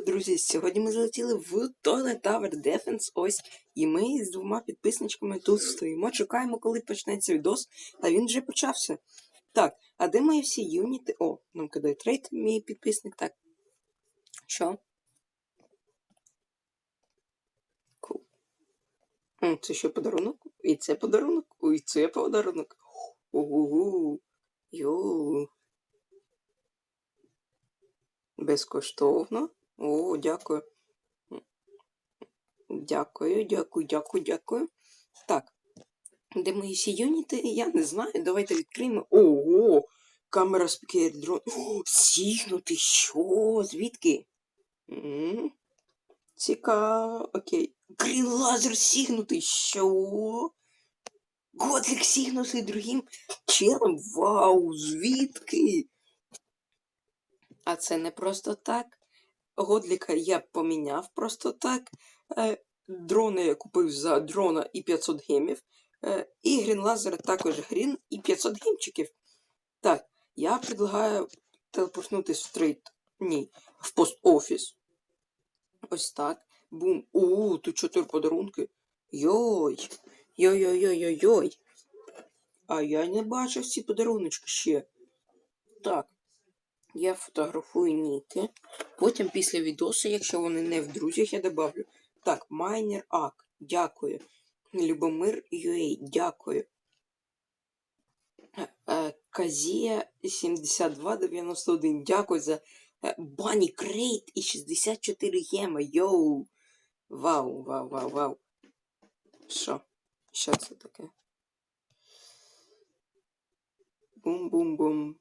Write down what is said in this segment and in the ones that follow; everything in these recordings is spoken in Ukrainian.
Друзі, сьогодні ми залетіли в Toilet Tower Defense, ось, і ми з двома підписничками тут стоїмо, чекаємо, коли почнеться відос, а він вже почався. Так, а де мої всі юніти? О, нам кидає трейд, мій підписник, так. Що? Кул. Це що подарунок? І це подарунок? І це подарунок. Ого. Йоу. Безкоштовно. О, дякую. Дякую, дякую, дякую, дякую. Так. Де мої всі юніти? Я не знаю. Давайте відкриємо. Ого! Камера спікає дрон. О, сігнути. Що? Звідки? Цікаво. Окей. Грін лазер сігнутий. Що? Годлік сігнутий другим челом. Вау, звідки? А це не просто так. Годліка я поміняв просто так. Е, дрони я купив за дрона і 500 гемів. Е, і грінлазер також грін і 500 гемчиків. Так, я предлагаю телепортнутись в трейд. Ні, в пост-офіс. Ось так. Бум. У, тут чотири подарунки. Йой. Йой-йой-йой-йой-йой. А я не бачив ці подаруночки ще. Так. Я фотографую ніки. Потім після відосу, якщо вони не в друзях, я добавлю. Так, Майнер Ак, дякую. Любомир Юей, дякую. Е, е, Казія 7291, дякую за е, Бані Крейт і 64 гема. Йоу. Вау, вау, вау, вау. Що? Що це таке? Бум-бум-бум.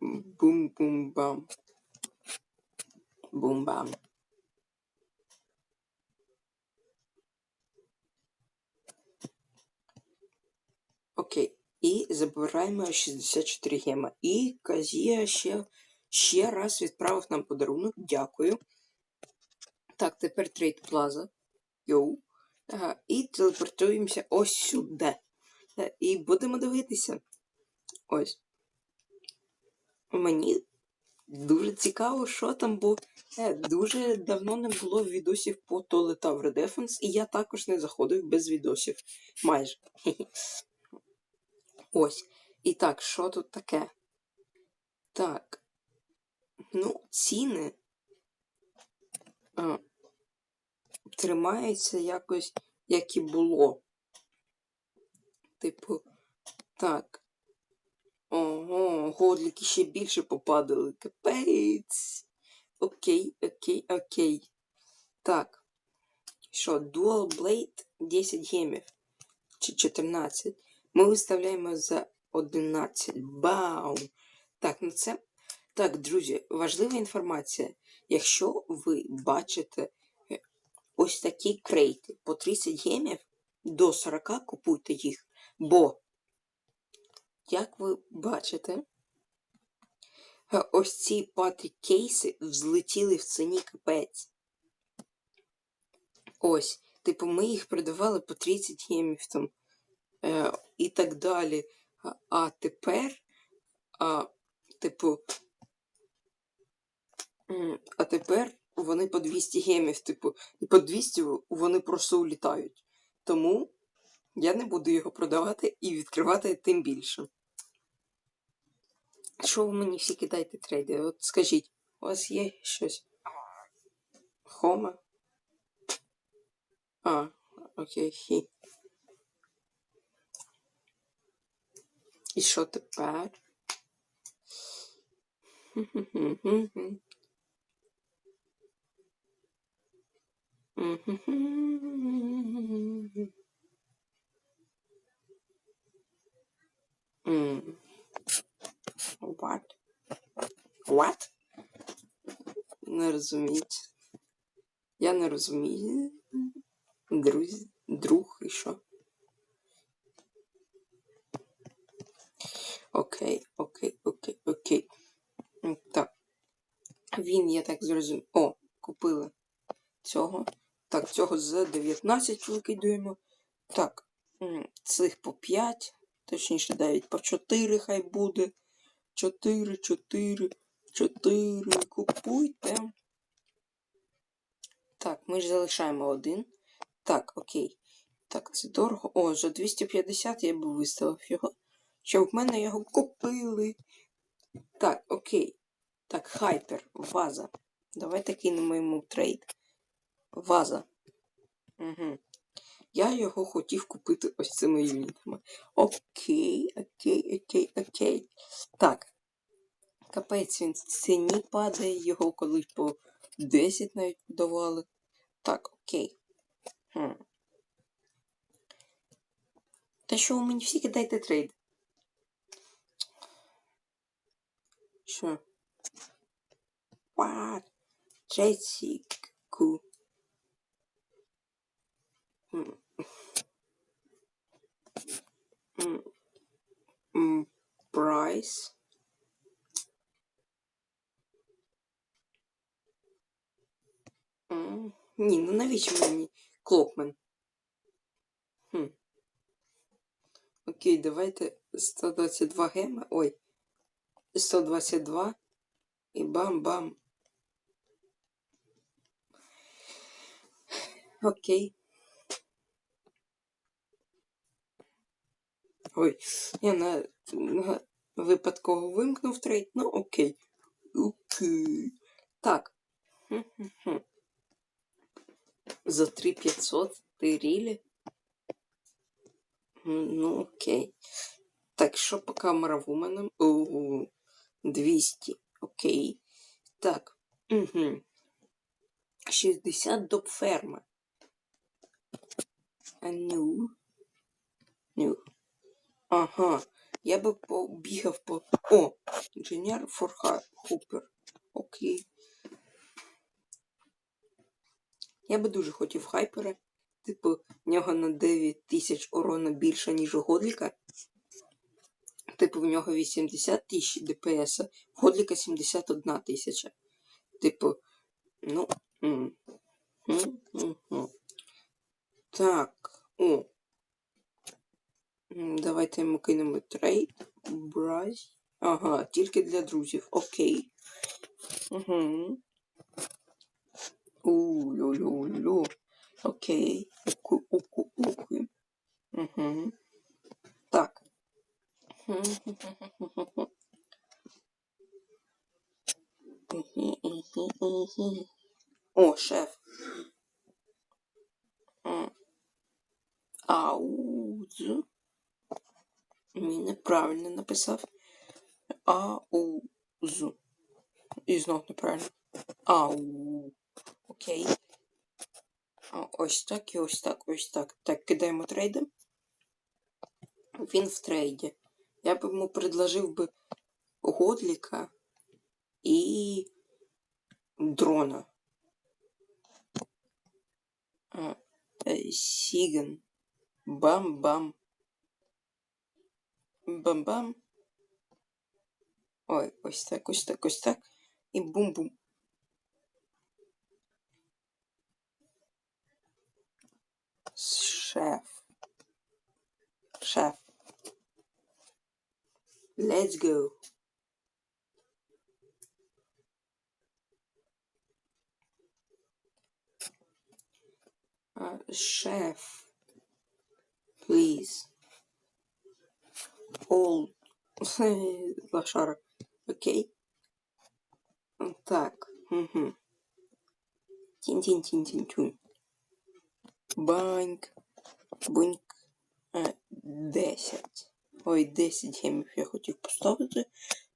Бум-бум-бам. Бум-бам. Окей. І забираємо 64 гема. І Казія ще, ще раз відправив нам подарунок. Дякую. Так, тепер трейд плаза. Йоу. Ага, і телепортуємося ось сюди. Е, І будемо дивитися. Ось. Мені дуже цікаво, що там, бо е, дуже давно не було відосів по Toilet Tower Defense, і я також не заходив без відосів. Майже. Ось. І так, що тут таке? Так. Ну, ціни а, тримаються якось, як і було. Типу, так. Ого, годліки ще більше попадали. Капець. Окей, окей, окей. Так. Що, Dual Blade 10 гемів. Чи 14. Ми виставляємо за 11. Бау! Так, ну це. Так, друзі, важлива інформація. Якщо ви бачите е, ось такі крейти по 30 гемів, до 40 купуйте їх. Бо як ви бачите, е, ось ці патрі кейси взлетіли в ціні капець. Ось, типу, ми їх продавали по 30 гемів там е, і так далі. А, а тепер, а, типу, а тепер вони по 200 гемів, типу, і по 200 вони просто улітають. Тому я не буду його продавати і відкривати тим більше. Що ви мені всі кидаєте трейди? От скажіть, у вас є щось? Хома? А, окей, хі. І що тепер? М. What? What? Не розуміють. Я не розумію. Друзі, друг і що? Окей, окей, окей, окей. Так. Він, я так зрозумів. О, купили цього. Так, цього за 19 викидуємо. Так, цих по 5, точніше, навіть по 4 хай буде. 4, 4, 4. Купуйте. Так, ми ж залишаємо один. Так, окей. Так, це дорого. О, за 250 я б виставив його. Щоб в мене його купили. Так, окей. Так, хайпер, ваза. Давайте кинемо йому трейд. Ваза. Угу. Я його хотів купити ось цими юнітами. Окей, окей, окей, окей. Так. Капець він в ціні падає, його колись по 10 навіть подавали. Так, окей. Хм. Та що ви мені всі кидайте трейд? Що? What? Джесіку. М. М. Ні, ну навіщо мені Клокмен? Хм. Окей, давайте 122 гема. Ой. 122. І бам-бам. Окей. Ой, я на, на випадково вимкнув трейд. Ну, окей. Окей. Так. Хм-хм-хм. За 3500 ти рілі? Ну, окей. Так, що по камера вуменам? О, 200. Окей. Так. Угу. 60 до ферма. А ну. Ну. Ага. Я би побігав по. О! Інженер Форха Хупер. Окей. Я би дуже хотів хайпера. Типу, в нього на 9 тисяч урона більше, ніж у Годліка. Типу, в нього 80 тисяч ДПС, в Годліка 71 тисяча. Типу, ну. м. М, м, м. Так. О. Давайте йому кинемо трейд. Брать. Ага, тільки для друзів. Окей. Угу. У-лю-лю-лю. Окей. Оку, оку, оку. Угу. Так. О, шеф. Ауз. Ні, неправильно написав. Ауз. І знов неправильно. Ау. Окей. А, Ось так і ось так, ось так. Так, кидаємо трейди. Він в трейді. Я б йому предложив би Годліка і дрона. А, е, Сіган. Бам-бам. Бам-бам. Ой, ось так, ось так, ось так. І бум-бум. Шеф. Шеф. Let's go. Uh, chef, please. Hold. Лошара. Окей. Так. Угу. Тінь-тінь-тінь-тінь-тюнь. Баньк. Буньк. Е, 10. Ой, 10 гемів я хотів поставити.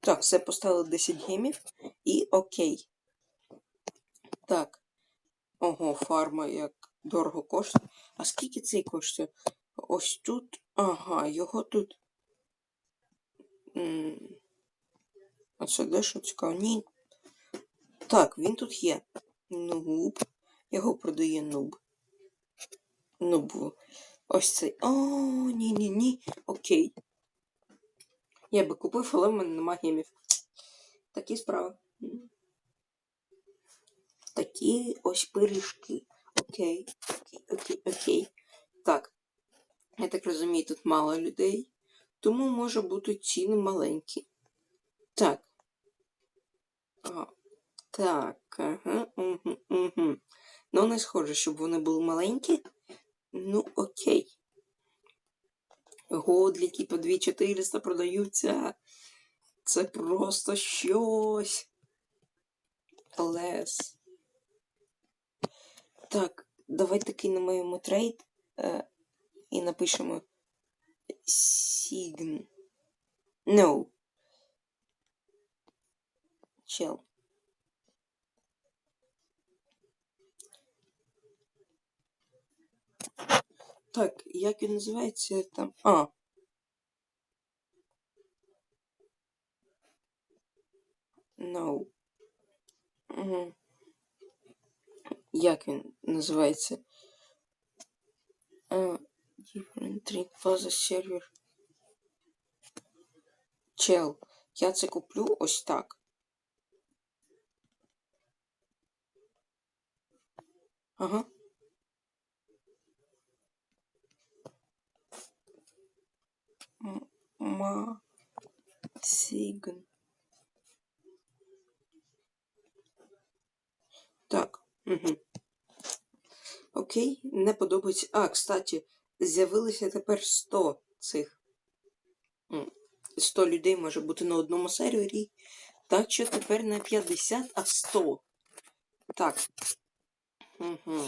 Так, все поставили 10 гемів. І окей. Так. Ого, фарма як дорого коштує. А скільки цей коштує? Ось тут. Ага, його тут. А це дещо цікаво? Ні. Так, він тут є. Нуб. Його продає нуб. Нуб. Ось цей. О, ні, ні, ні. Окей. Я би купив, але в мене нема гемів. Такі справи. Такі ось пиріжки. Окей, окей, окей, окей. Так. Я так розумію, тут мало людей. Тому може бути ціни маленькі. Так. А, так, ага, угу, угу. Ну не схоже, щоб вони були маленькі. Ну, окей. Годліки по 2400 продаються. Це просто щось. Лес. Так, давайте кинемо йому трейд е, і напишемо Sign. No. Чел. Так, як він називається там? А. No. Угу. Як він називається? А, different Trick Plaza. Чел, я це куплю ось так. Ага. Ма... Сигн. Так. Угу. Окей, не подобається. А, кстати, з'явилося тепер 100 цих. 100 людей може бути на одному сервері. Так що тепер не 50, а 100. Так. Угу.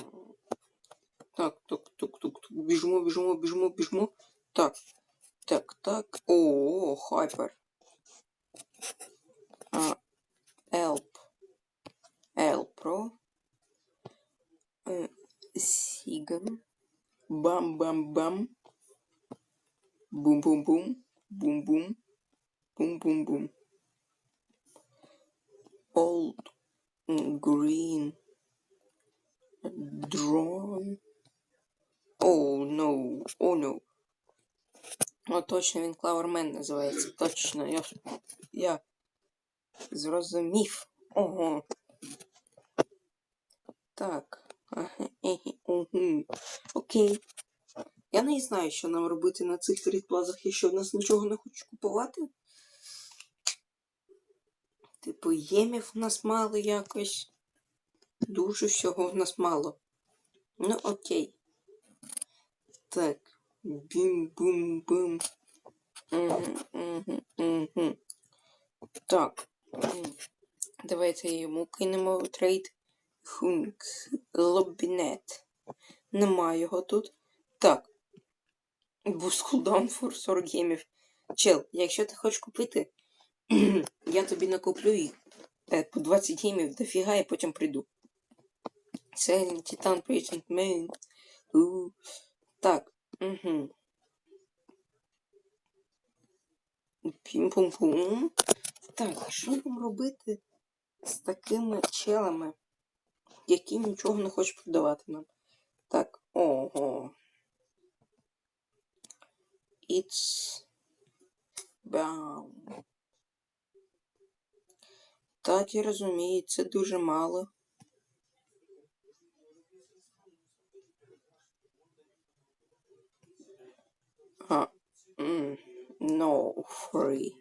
Так, так, так, так, так. Біжимо, біжимо, біжимо, біжимо. Так. Так, так. О, хайпер. А, Елп. L Pro. Е, Сіган. Бам-бам-бам. Бум-бум-бум. Бум-бум. Бум-бум-бум. Old green drone. Oh no. Oh no. О, точно він Клавермен називається. Точно. Я, я зрозумів. Ого. Так. Ага. Окей. Я не знаю, що нам робити на цих трітплазах, якщо в нас нічого не хочуть купувати. Типу, ємів в нас мало якось. Дуже всього в нас мало. Ну, окей. Так. Бім-бум-бум. Так. Давайте йому кинемо трейд. Хунк. Лобінет. Нема його тут. Так. For 40 гемів. Чел, якщо ти хочеш купити, я тобі накуплю їх е, по 20 гемів дофіга і потім прийду. Селін, Титан, Patient Main. Так. Угу. Пім-пум-пум. Так, що нам робити з такими челами, які нічого не хочуть продавати нам? Так, ого. It's bound. Так, я розумію, це дуже мало. А, м, no free.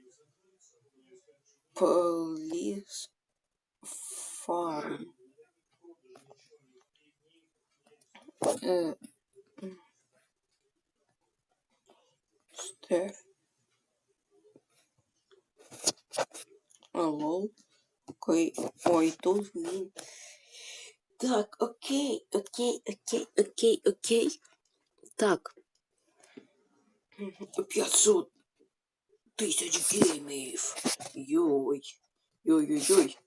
Police farm. Е, м. Стер. Алло. Окей. Ой, тут він. Так, окей, окей, окей, окей, окей. Так. Мгм, 500 тисяч геймів. Йой. Йой-йой-йой.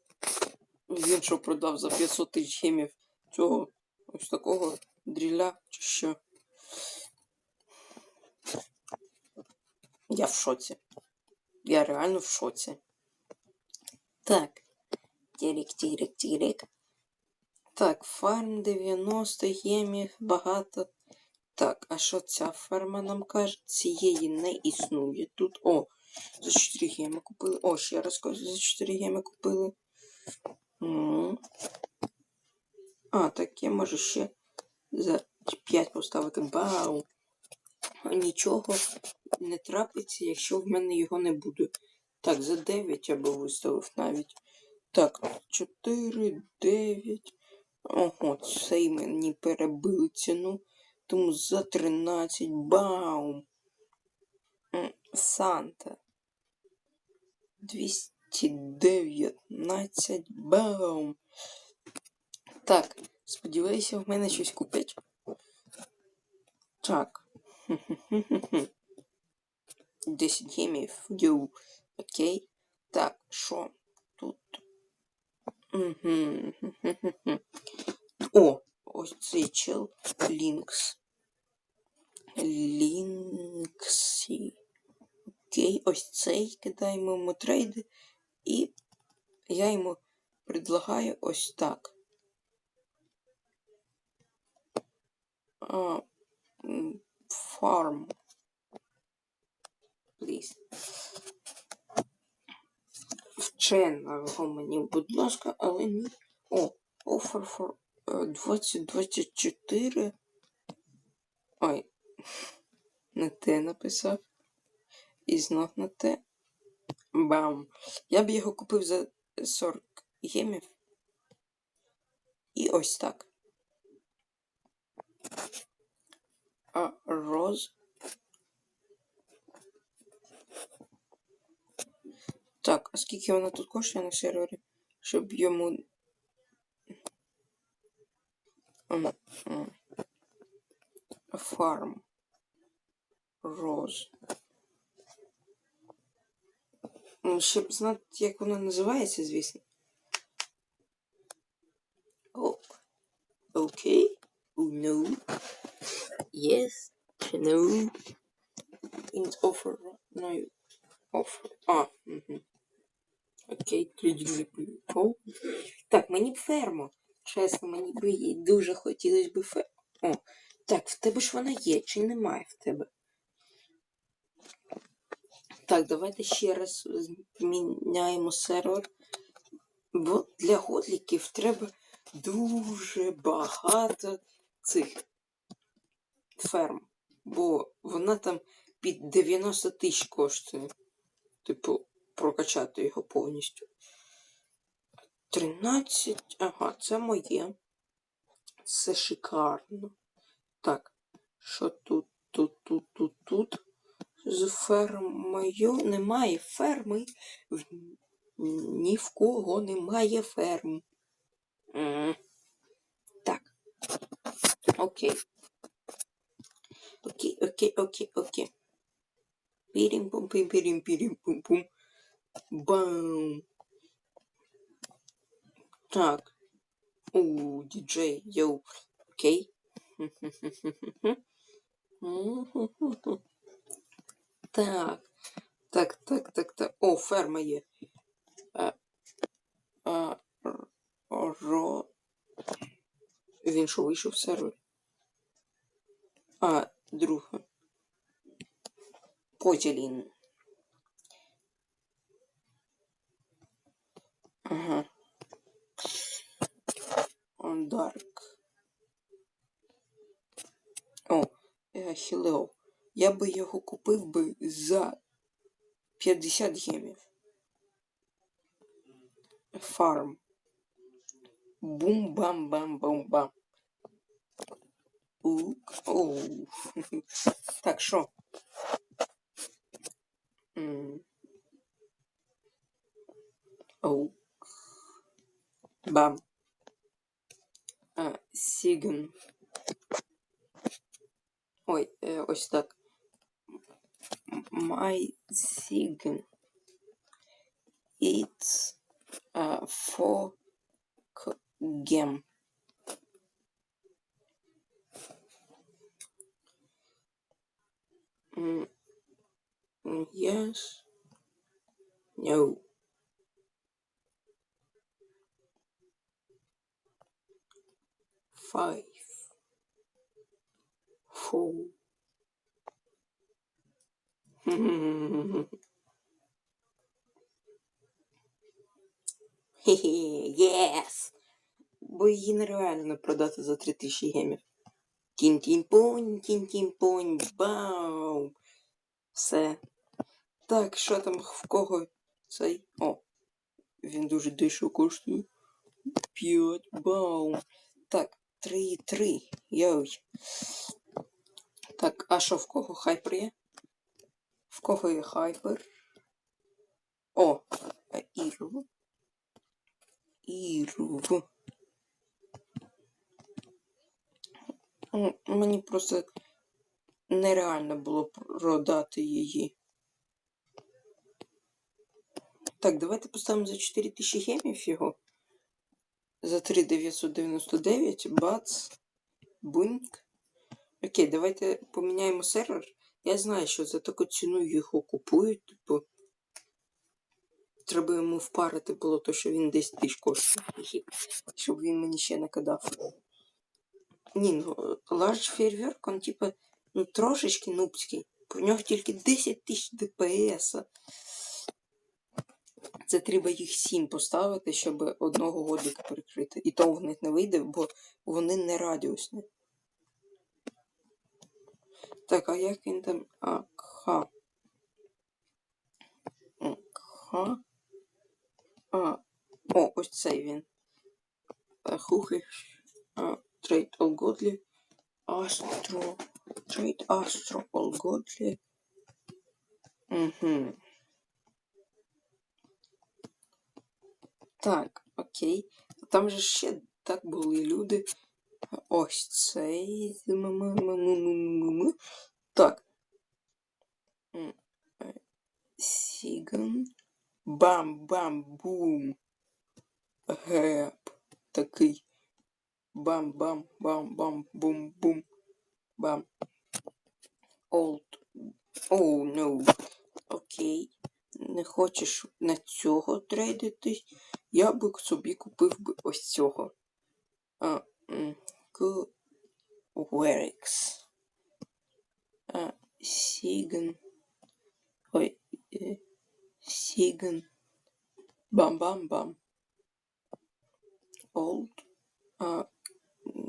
Він що продав за 500 тисяч геймів цього ось такого дріля чи що? Я в шоці. Я реально в шоці. Так. Тірік, тірік, тірік. Так, фарм 90 гемів, багато. Так, а що ця ферма нам каже? Цієї не існує. Тут, о, за 4 геми купили. О, ще раз за 4 геми купили. М. А, так я можу ще за 5 поставити. Бау. Нічого не трапиться, якщо в мене його не буде. Так, за 9 я би виставив навіть. Так, 4, 9. Ого, цей мені перебили ціну. Тому за 13 баум. Санта. 219 баум. Так, сподіваюся, в мене щось купять. Так. 10 гемів. Йоу. Окей. Так, що тут? О, ось цей чел. Лінкс. Лінксі. Окей, ось цей кидаємо йому трейди. І я йому предлагаю ось так. А, м, Farm. Please. Вченого мені, будь ласка, але ні. О, offer for е, 2024. Ой, не те написав. І знов на те. Бам. Я б його купив за 40 гемів. І ось так. А роз. Так, а скільки вона тут коштує на сервері? Щоб йому. Фарм. Роз. Ну, Щоб знати, як вона називається, звісно. Ок. Окей. No. Yes. No. In offer. No. Offer. А. Окей, тоді прикол. Так, мені б ферму. Чесно, мені б її дуже хотілося б ферму. О, так, в тебе ж вона є, чи немає в тебе? Так, давайте ще раз зміняємо сервер. Бо для годліків треба дуже багато цих ферм. Бо вона там під 90 тисяч коштує. Типу, прокачати його повністю. 13. Ага, це моє. Це шикарно. Так, що тут, тут, тут, тут, тут. З фермою немає ферми. Ні в кого немає ферм. Так. Окей. Окей, окей, окей, окей. Пірім пум пім пірім пірім пум пум. Бам. Так. У, діджей, йоу. Окей. Так. Так, так, так, так. О, ферма є. А, а, р- ро... Він що вийшов в сервер? А, друга. Поділін. Ага. Он Дарк. О, е, Хілео. Я би його купив би за 50 гемів. Фарм. Бум-бам-бам-бам-бам. Ук. Оу. Так, що? М. Оу. Бам. А, Сіген. Ой, е, ось так. My Siegen. It's a for game mm, mm, yes. No. Five. Four. Yes. Бо її нереально продати за 3000 гемів. Тін-тін-понь, тін-тін-понь, бау! Все. Так, що там в кого цей? О, він дуже дешево коштує. 5 баум. Так, 3,3. Йой. Так, а що в кого хайпер є? В кого є хайпер? О, Ірв. Ірв. М, Мені просто нереально було продати її. Так, давайте поставимо за 4000 гемів його. За 3999, бац, буньк. Окей, давайте поміняємо сервер. Я знаю, що за таку ціну його купують, типу. Треба йому впарити було то, що він десь тисяч коштує. Щоб він мені ще накидав. Ні, ну Large Firework, он типа, ну трошечки нубський. У нього тільки 10 тисяч ДПС. Це треба їх 7 поставити, щоб одного годика перекрити. І то в них не вийде, бо вони не радіусні. Так, а як він там. А, кха. М, А. О, ось цей він. Е, Хухиш. А, Трейд Олгодлі. Астро. Трейд Астро Олгодлі. Угу. Так, окей. Там же ще так були люди. Ось цей. М-м-м-м-м-м-м. Так. М, е, Сіган. Бам-бам-бум. Геп. Такий. Бам-бам-бам-бам-бум-бум. Бам. Олд. Оу, ну. Окей. Не хочеш на цього трейдитись? Я би собі купив би ось цього. А, Сіган. Ой. е, Сіган. Бам-бам-бам. Олд. А,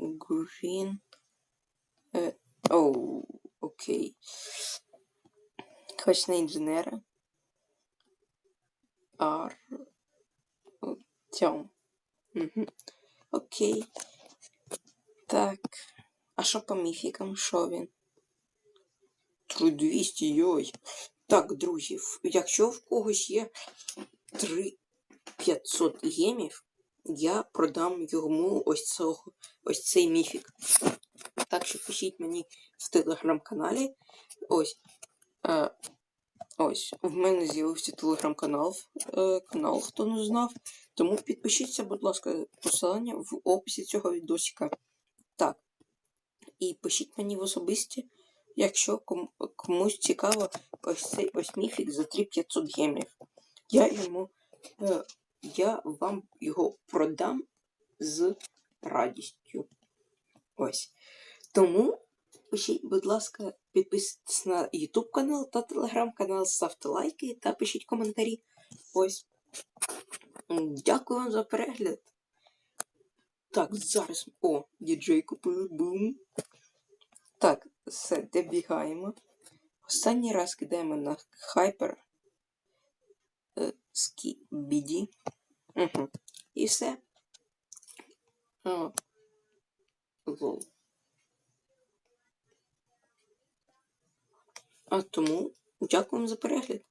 Грін. Е, оу, окей. Хоч на інженера. Ар. Тьом. Окей. Так. А що по міфікам? Що він? 3200, йой. Так, друзі, якщо в когось є 3500 гемів, я продам йому ось цього, ось цей міфік. Так що пишіть мені в телеграм-каналі. Ось. Е, ось. В мене з'явився телеграм-канал. Е, канал, хто не знав. Тому підпишіться, будь ласка, посилання в описі цього відосика. Так. І пишіть мені в особисті, якщо ком- комусь цікаво ось цей ось міфік за 3500 гемів. Я йому. Е, я вам його продам з радістю. Ось. Тому пишіть, будь ласка, підписуйтесь на YouTube канал та Telegram канал, ставте лайки та пишіть коментарі. Ось. Дякую вам за перегляд. Так, зараз. О, діджей купили бум. Так, все, добігаємо. Останній раз кидаємо на хайпер. Е, Скібіді. Угу. І все. О. Лол. А тому дякуємо за перегляд.